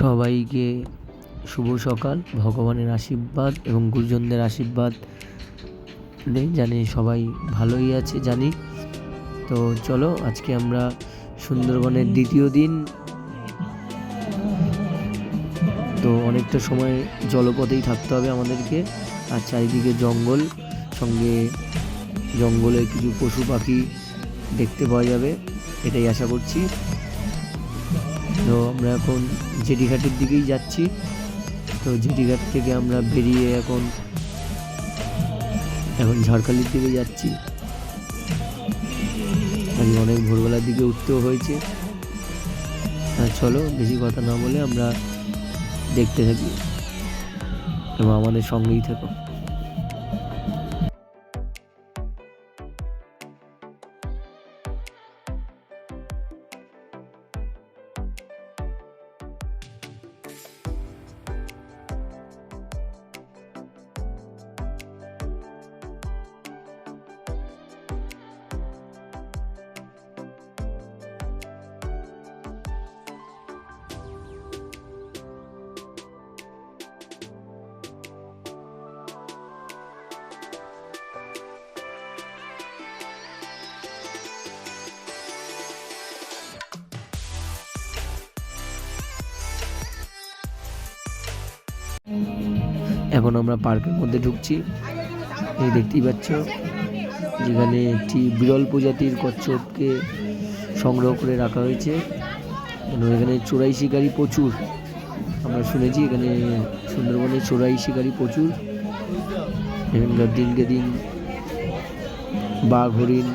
সবাইকে শুভ সকাল। ভগবানের আশীর্বাদ এবং গুরুজনদের আশীর্বাদ নেই, জানি সবাই ভালোই আছে, জানি। তো চলো, আজকে আমরা সুন্দরবনের দ্বিতীয় দিন। তো অনেকটা সময় জলপথেই থাকতে হবে আমাদেরকে। আর চারিদিকে জঙ্গল, সঙ্গে জঙ্গলে কিছু পশু পাখি দেখতে পাওয়া যাবে, এটাই আশা করছি। তো আমরা এখন জেডিঘাটের দিকেই যাচ্ছি। তো জেডিঘাট থেকে আমরা বেরিয়ে এখন এখন ঝড়খালির দিকে যাচ্ছি। আমি অনেক ভোরবেলার দিকে উঠতেও হয়েছে। হ্যাঁ চলো, বেশি কথা না বলে আমরা দেখতে থাকি। এবং আমাদের সঙ্গেই থাকো। এখন আমরা পার্কের মধ্যে ঢুকছি। এই দেখতেই পাচ্ছ, যেখানে একটি বিরল প্রজাতির কচ্ছপকে সংগ্রহ করে রাখা হয়েছে। এখানে চোরাই শিকারি প্রচুর। আমরা শুনেছি এখানে সুন্দরবনে চোরাই শিকারি প্রচুর। এখানকার দিনকে দিন বাঘ, হরিণ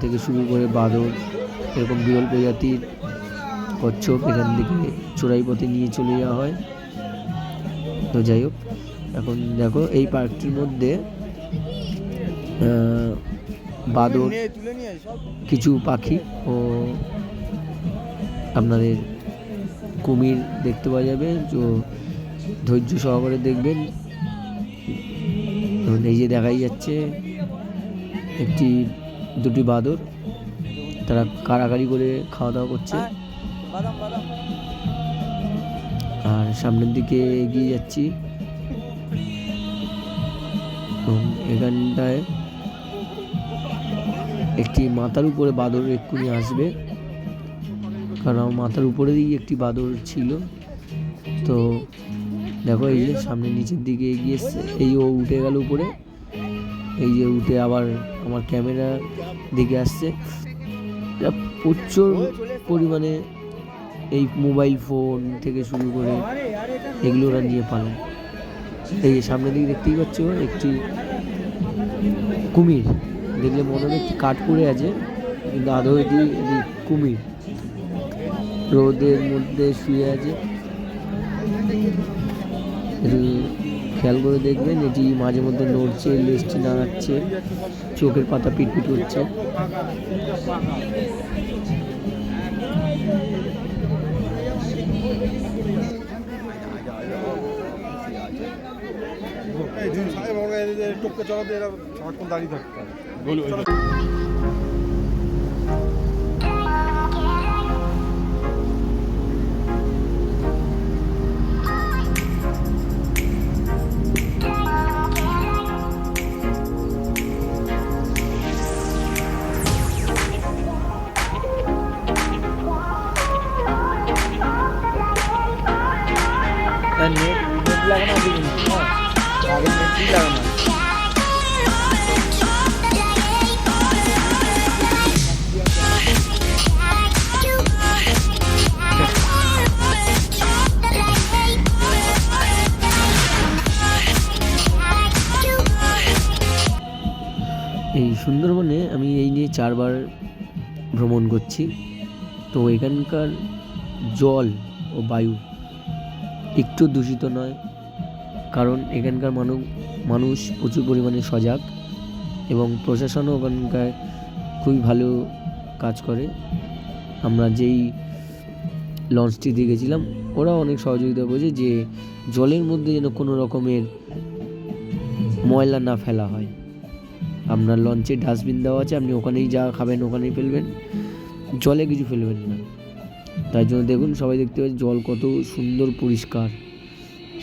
থেকে শুরু করে বাঁদর, এরকম বিরল প্রজাতির কচ্ছপ এখান থেকে চোরাই পথে নিয়ে চলে যাওয়া হয়। তো যাই হোক এখন দেখো, এই পার্কটির মধ্যে বাদর, কিছু পাখি ও আপনাদের কুমির দেখতে পাওয়া যাবে। তো ধৈর্য সহকারে দেখবেন। এই যে দেখাই যাচ্ছে, একটি, দুটি বাদর, তারা কারাকারি করে খাওয়া দাওয়া করছে। আর সামনের দিকে এগিয়ে যাচ্ছি। এখানটায় একটি মাথার উপরে বাদর এক্ষুনি আসবে। কারণ মাথার উপরেই একটি বাদর ছিল। তো দেখো এই যে সামনে নিচের দিকে এগিয়ে এই ও উঠে গেল উপরে। এই যে উঠে আবার আমার ক্যামেরা দিকে আসছে। প্রচুর পরিমাণে এই মোবাইল ফোন থেকে শুরু করে এগুলো ওরা নিয়ে পালায়। এই সামনের দিকে দেখতেই পাচ্ছ, একটি কুমির। দেখলে মনে হবে একটি কাঠ পড়ে আছে, কিন্তু আদৌ এটি কুমির। রোদের মধ্যে শুয়ে আছে। খেয়াল করে দেখবেন, এটি মাঝে মধ্যে নড়ছে লেজটি নাড়াচ্ছে, চোখের পাতা পিটপিট করছে। টপকে চলাতে এরা সারাক্ষণ দাঁড়িয়ে থাকতে হবে জল ও বায়ু একটু দূষিত নয়, কারণ এখানকার মানুষ মানুষ প্রচুর পরিমাণে সজাগ এবং প্রশাসনও ওখানকার খুবই ভালো কাজ করে। আমরা যেই লঞ্চটিতে গেছিলাম ওরা অনেক সহযোগিতা করেছে যে জলের মধ্যে যেন কোনো রকমের ময়লা না ফেলা হয়। আপনার লঞ্চে ডাস্টবিন দেওয়া আছে, আপনি ওখানেই যা খাবেন ওখানেই ফেলবেন, জলে কিছু ফেলবেন না। তার জন্য দেখুন, সবাই দেখতে পাচ্ছি জল কত সুন্দর পরিষ্কার,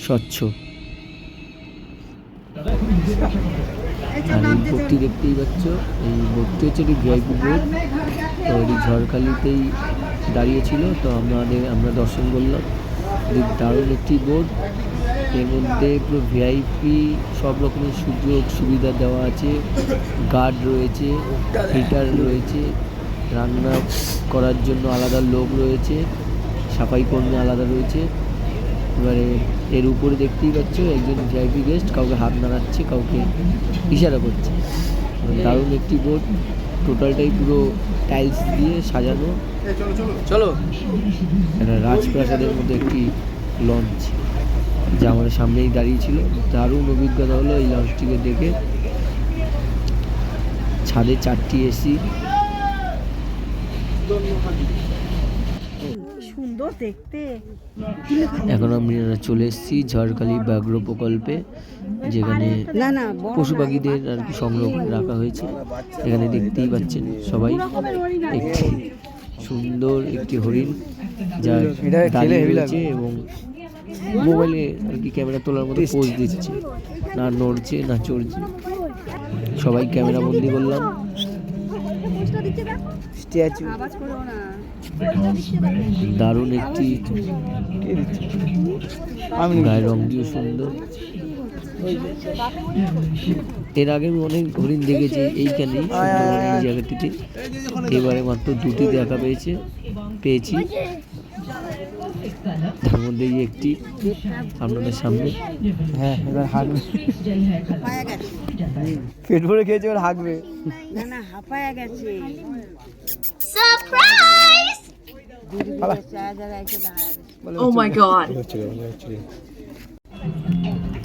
স্বচ্ছ। আর এই বোটটি দেখতেই পাচ্ছ, এই বোটটি হচ্ছে একটি ভিআইপি বোট তো এটি ঝড়খালিতেই দাঁড়িয়েছিল তো আমাদের, আমরা দর্শন করলাম। দারুণ একটি বোট। এর মধ্যে পুরো ভিআইপি সব রকমের সুযোগ সুবিধা দেওয়া আছে। গার্ড রয়েছে হিটার রয়েছে। রান্না করার জন্য আলাদা লোক রয়েছে সাফাই কর্মী আলাদা রয়েছে। এবারে এর উপরে দেখতেই পাচ্ছ একজন ভিআইপি গেস্ট কাউকে হাত নাড়াচ্ছে কাউকে ইশারা করছে। দারুণ একটি বোট টোটালটাই পুরো টাইলস দিয়ে সাজানো। চলো একটা রাজপ্রাসাদের মধ্যে একটি লঞ্চ যা আমাদের সামনেই দাঁড়িয়ে ছিল। দারুণ অভিজ্ঞতা হলো এই লঞ্চটিকে দেখে। ছাদে চারটি এসি সুন্দর দেখতে। এখন আমরা চলে এসেছি ঝড়খালি ব্যাঘ্র প্রকল্পে যেখানে পশু পাখিদের আর কি সংগ্রহ করে রাখা হয়েছে। এখানে দেখতেই পাচ্ছেন সবাই। একটি সুন্দর একটি হরিণ যা দাঁড়িয়ে রয়েছে এবং মোবাইলে আর কি ক্যামেরা তোলার মতো পোজ দিচ্ছে। না নড়ছে না চড়ছে। সবাই ক্যামেরা বন্দি করলাম। স্ট্যাচু আওয়াজ করো না। দারুণ একটি গায়ের রংটিও সুন্দর। এর আগে আমি অনেক হরিণ দেখেছি সুন্দরবন এই জায়গাটিতে। এবারে মাত্র দুটি দেখা পেয়েছে পেয়েছি। তার মধ্যে একটি আপনাদের সামনে। হ্যাঁ এবার গেছে। পেট ভরে খেয়েছে এবার হাঁকবে না না হাঁপায়া গেছে। Oh.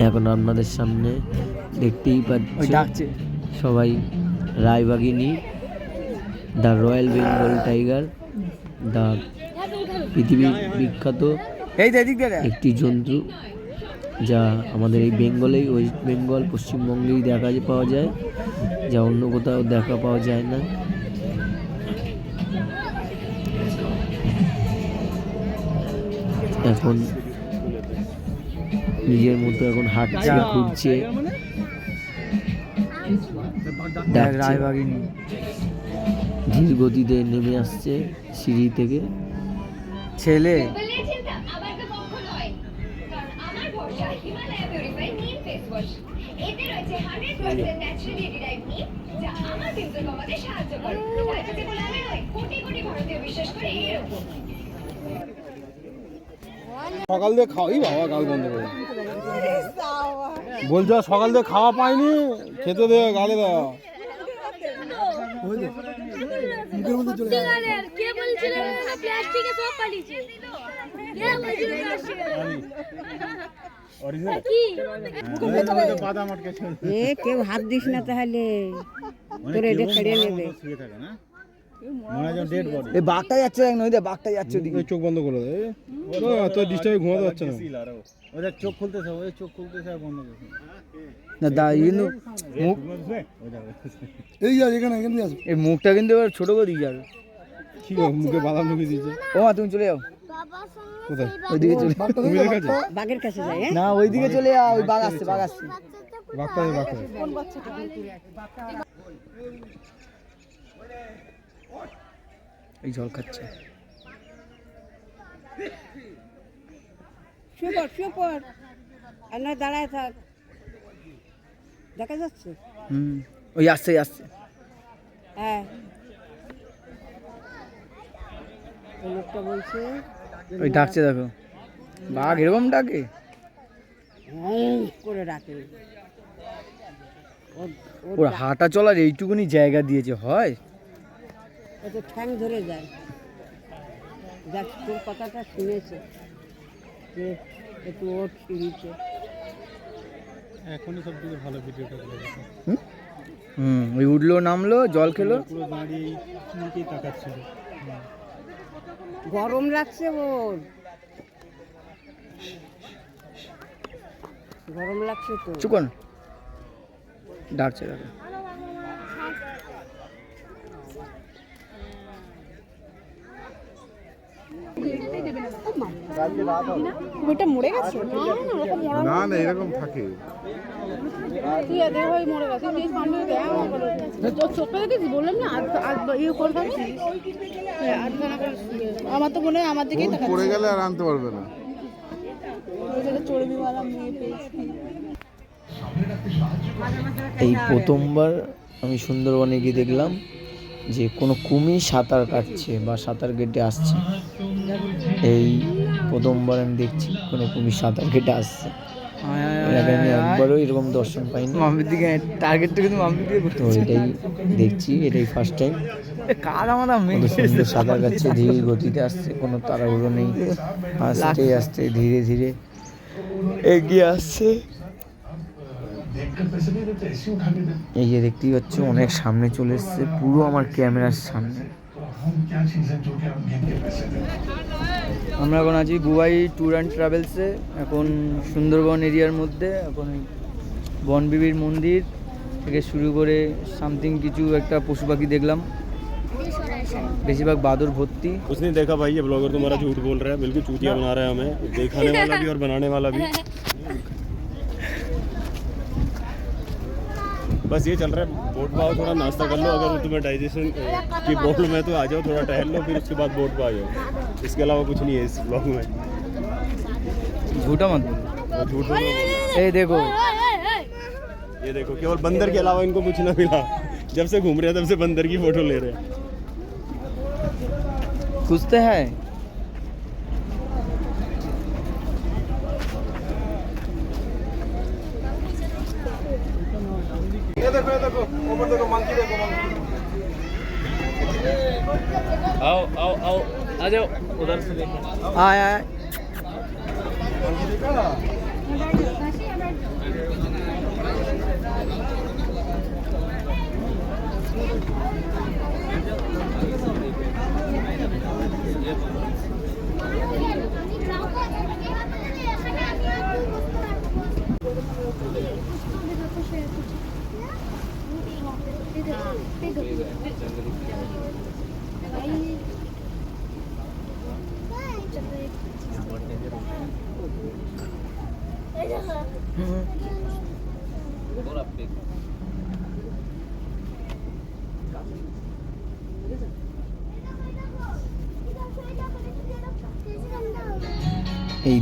এখন আপনাদের সামনে দেখতেই পাচ্ছি সবাই Roybaghini the royal Bengal tiger the পৃথিবীর বিখ্যাত। একটি জন্তু। যা আমাদের এই বেঙ্গলেই ওয়েস্ট বেঙ্গল পশ্চিমবঙ্গেই দেখা পাওয়া যায়। যা অন্য কোথাও দেখা পাওয়া যায় না। এখন নিজের মতো এখন হাঁটছে ঘুরছে। ধীর গতিতে নেমে আসছে সিঁড়ি থেকে। ছেলে সকাল দিয়ে খাওয়াই বাবা গাল বন্ধ করে। বলছে সকাল দিয়ে খাওয়া পাইনি খেতে দে গালে দেওয়া কে বলছিল প্লাস্টিকে সব পালিয়েছে? কে বলছিল প্লাস্টিকে এ কেউ হাত দিস না তাহলে। তোর এটা কেড়ে নেবে। এই বাঘটা যাচ্ছে দেখ বাঘটা যাচ্ছে ওদিকে। চোখ বন্ধ করে দে তোর ডিস্টার্বে ঘুমাতে পারছে না। না দা কিন্তু মুখ এই যা এখানে এখানে এই মুখটা কিন্তু এবার ছোট করে দিয়ে যাবে মুখে বাদাম ঢুকে দিয়েছে। ও তুমি চলে যাও। ওইদিকে চলে বাঘের কাছে যায়? হ্যাঁ? না ওইদিকে চলে যাও ওই বাঘ আসছে বাঘ আসছে। বাঘটা দে বাঘটা দে। এই জল খাচ্ছে। শুয়ে পড় শুয়ে পড়। আর না দাঁড়ায় থাক। দেখা যাচ্ছে? হুম। ওই আসছে আসছে। হ্যাঁ। লোকটা বলছে ওই ডাকছে দেখো। বাঘ এরকম ডাকে? করে ডাকে। ওর- হাঁটা চলার এইটুকুনি জায়গা দিয়েছে হয়? ঠ্যাং ধরে যায়। যাক তোর কথাটা শুনেছে যে একটু ওর সিঁড়িতে এখনই সব থেকে ভালো ভিডিওটা হুম? ওই উঠল নামলো জল খেলো। পুরো দাঁড়িয়ে তাকাচ্ছিল। গরম লাগছে ওর গরম লাগছে তো। চুকন ডাকছে কুমিরটা মরে গেছে? না না ওরকম মরা না না? এরকম থাকে আমার ইয়ে হ্যাঁ। আমার তো মনে হয় আমার দিকেই ভূত পড়ে গেলে আর আনতে পারবে না। এই প্রথমবার আমি সুন্দরবনে গিয়ে দেখলাম। যে কোনো কুমির সাঁতার কাটছে বা সাঁতার কেটে আসছে। এই প্রথমবার আমি দেখছি কোনো কুমির সাঁতার কেটে আসছে। আমি একবারও এরকম দর্শন পাইনি। মাম্পির দিকে টার্গেটটা কিন্তু মাম্পির দিকে তো এটাই দেখছি এটাই ফার্স্ট টাইম কত সুন্দর সাঁতার কাটছে ধীরে গতিতে আসছে কোনো তাড়াহুড়ো নেই। আস্তে আস্তে ধীরে ধীরে এগিয়ে আসছে। এই যে দেখতেই পাচ্ছ অনেক সামনে চলে এসছে পুরো আমার ক্যামেরার সামনে আমরা এখন আছি বুবাই ট্যুর অ্যান্ড ট্রাভেলসে এখন সুন্দরবন এরিয়ার মধ্যে এখন এই বনবিবির মন্দির থেকে শুরু করে সামথিং কিছু একটা পশু পাখি দেখলাম বেশিরভাগ বাদর ভর্তি कुछ नहीं देखा भाई ये ब्लॉगर तुम्हारा झूठ बोल रहा है बिल्कुल चूतिया बना रहा है हमें दिखाने वाला भी और बनाने वाला भी बस ये चल रहा है बोट पाओ थोड़ा नाश्ता कर लो अगर तुम्हें डाइजेशन की प्रॉब्लम है तो आ जाओ थोड़ा टहल लो फिर उसके बाद बोट पर आ जाओ। इसके अलावा कुछ नहीं है इस ब्लॉग में। झूठा मत झूठ देखो। ये देखो केवल बंदर के अलावा इनको कुछ ना मिला। जब से घूम रहे हैं तब से बंदर की फ़ोटो ले रहे हैं। कुछ तो है। आ जाओ उधर से देखो हाँ, आया है Thank you. এই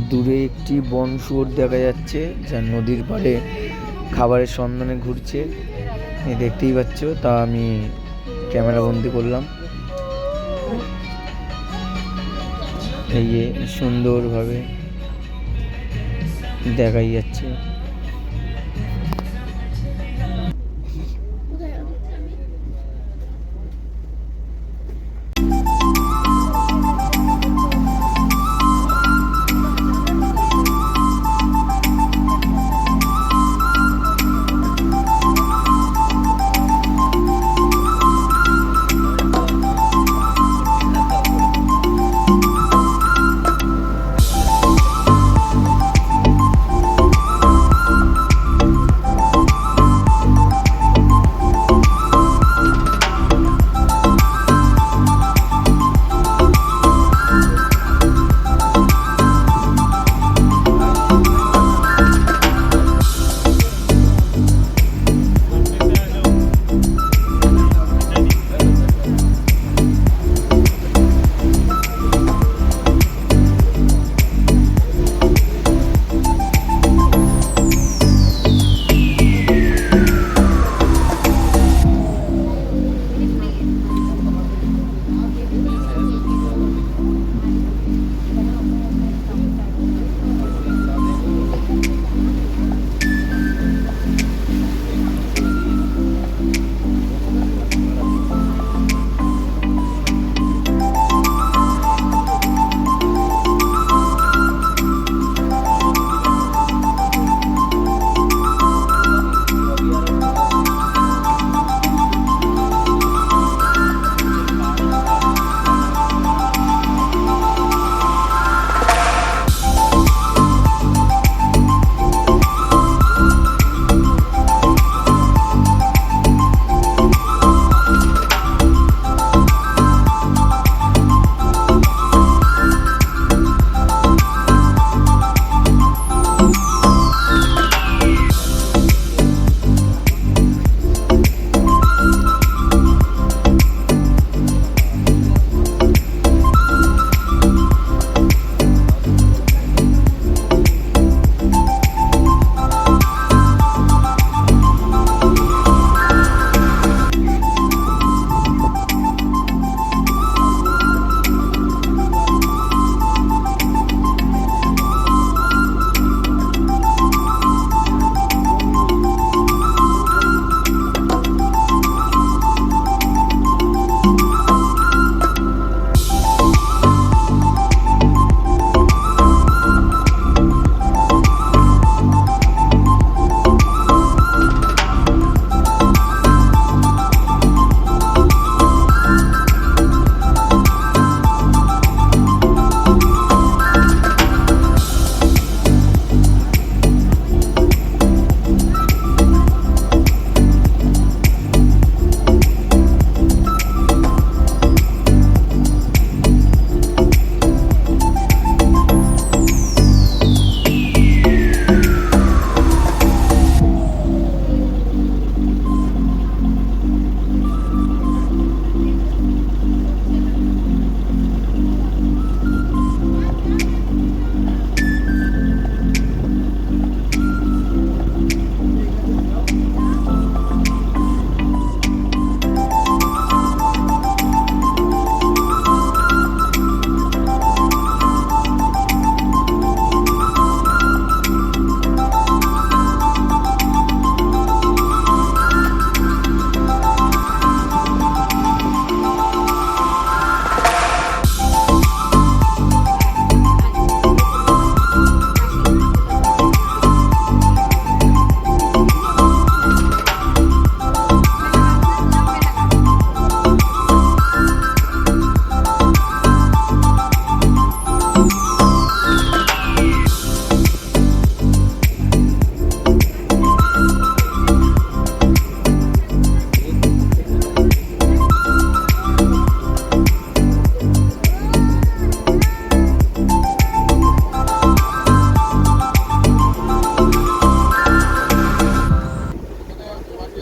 দূরে একটি বন শুয়োর দেখা যাচ্ছে, যা নদীর পাড়ে খাবারের সন্ধানে ঘুরছে। এই দেখতেই পাচ্ছ, তা আমি ক্যামেরা বন্দি করলাম। এই সুন্দরভাবে দেখাই যাচ্ছে।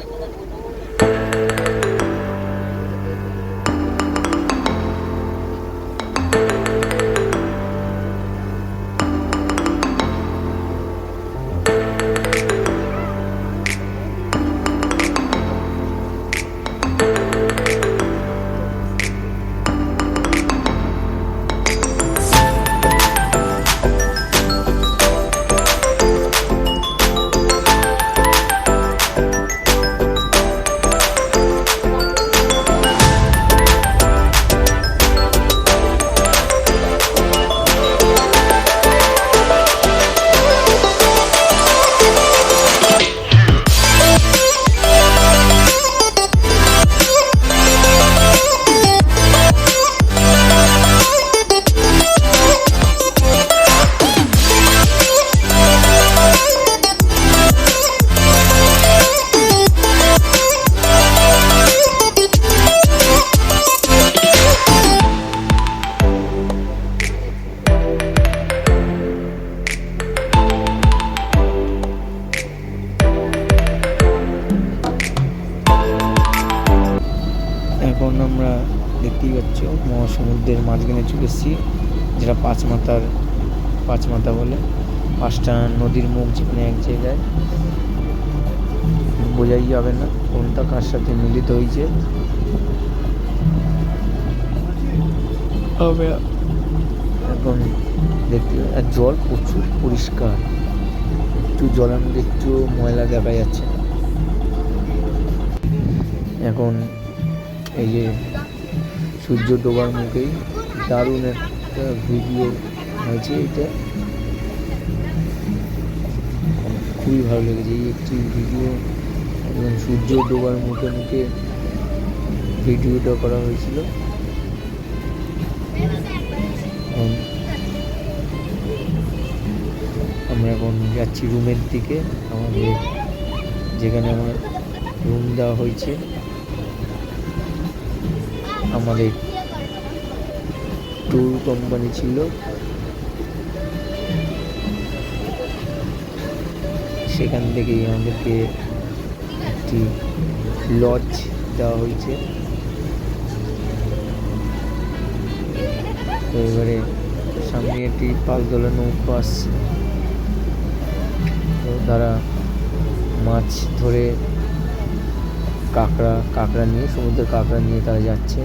ako nagulong. সাথে মিলিত হয়েছে এখন দেখতে আর জল প্রচুর পরিষ্কার। একটু জলের মধ্যে একটু ময়লা দেখা যাচ্ছে। এখন এই যে সূর্য ডোবার মুখেই দারুণ একটা ভিডিও হয়েছে এটা। খুবই ভালো লেগেছে। এই একটি ভিডিও একদম সূর্য ডোবার মুখে মুখে ভিডিওটা করা হয়েছিল। আমরা এখন যাচ্ছি রুমের দিকে। আমাদের যেখানে আমার রুম দেওয়া হয়েছে। আমাদের ট্যুর কোম্পানি ছিল। সেখান থেকেই আমাদেরকে একটি লজ দেওয়া হয়েছে। তো এবারে সামনে একটি পালতোলা নৌকো আসছে। তো তারা মাছ ধরে কাঁকড়া কাঁকড়া নিয়ে, সমুদ্রের কাঁকড়া নিয়ে তারা যাচ্ছে।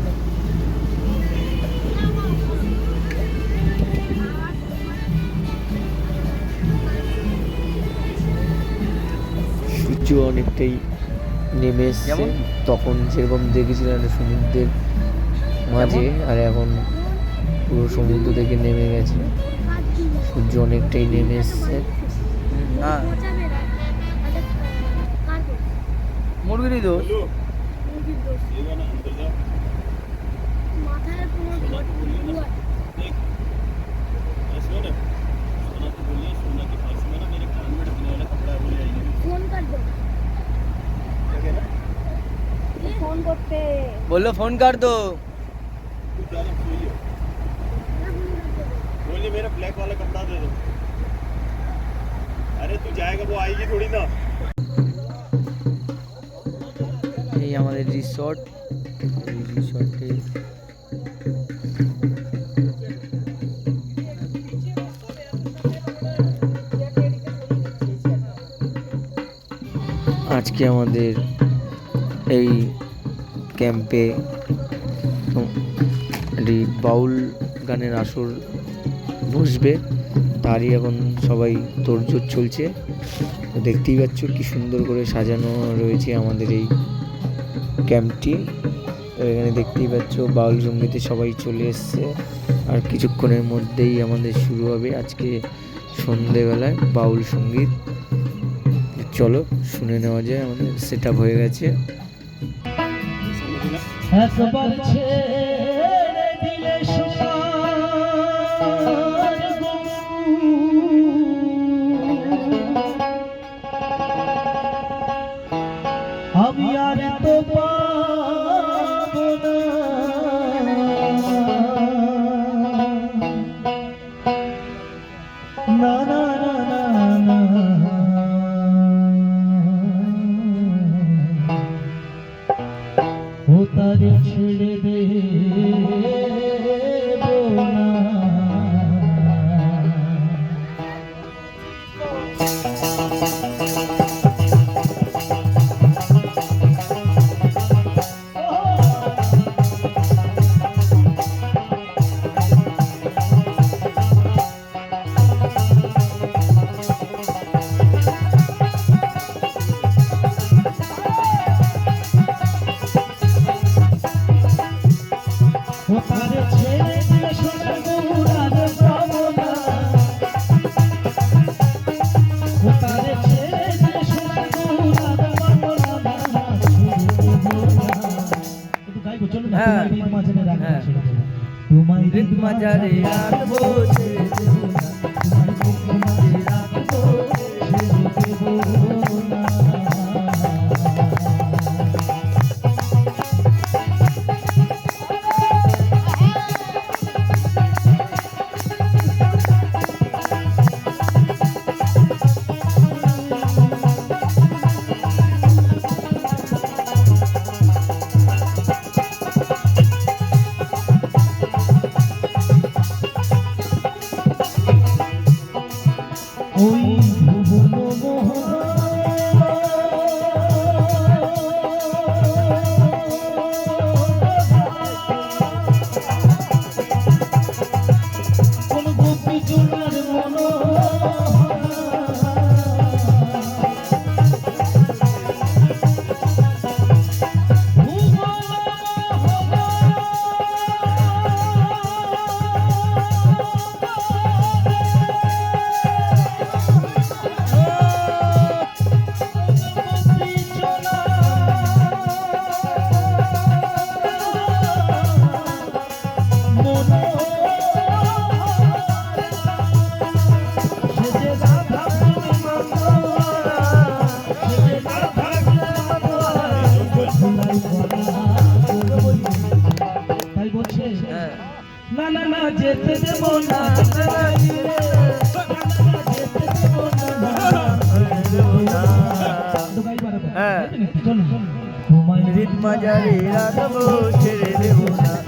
সূর্য অনেকটাই নেমে এসছে তখন যেরকম দেখেছিলেন সমুদ্রের মাঝে আর এখন পুরো সমুদ্র থেকে নেমে গেছে। সূর্য অনেকটাই নেমে এসছে? মুরগিরই দোষ। করতে বললো ফোন কার দো बोलिए मेरा ब्लैक वाला कपड़ा दे दो अरे तू जाएगा वो आएगी थोड़ी ना এই আমাদের রিসর্ট এই রিসর্টে আজকে আমাদের এই ক্যাম্পে বাউল গানের আসর বসবে। তারই এখন সবাই তোড়জোড় চলছে। দেখতেই পাচ্ছ কি সুন্দর করে সাজানো রয়েছে আমাদের এই ক্যাম্পটি। এখানে দেখতেই পাচ্ছ বাউল সঙ্গীতে সবাই চলে এসছে। আর কিছুক্ষণের মধ্যেই আমাদের শুরু হবে আজকে সন্ধেবেলায় বাউল সংগীত। চলো শুনে নেওয়া যায় আমাদের সেট হয়ে গেছে। একবার ছেড়ে তোমায় রিদ মাঝারে রাখব তোমার হৃদ মাজারে রাখব ছেড়ে দেবো না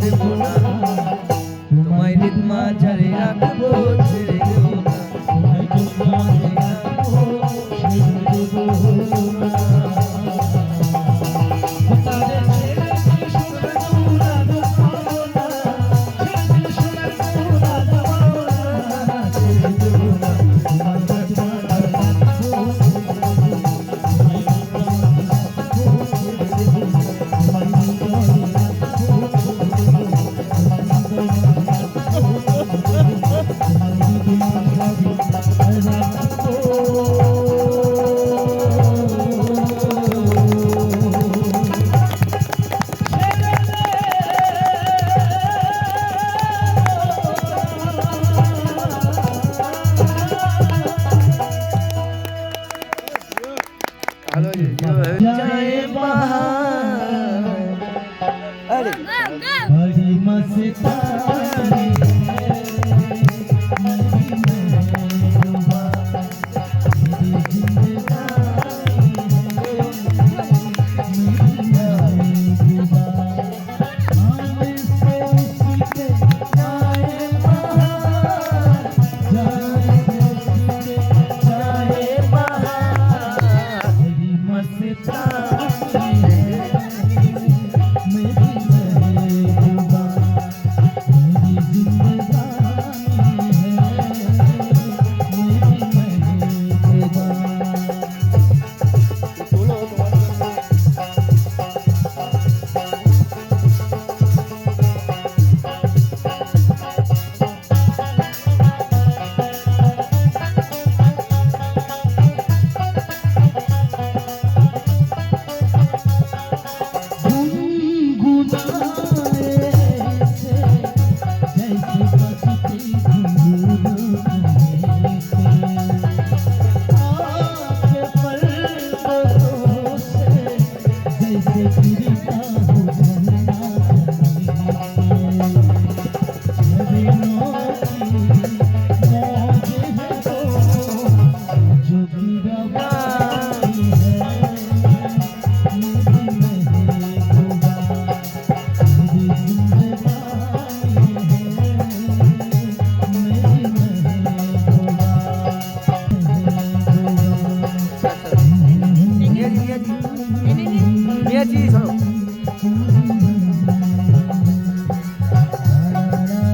দেব না। তোমায় রিদমা ছাড়ে রাখব ছেড়ে Sita.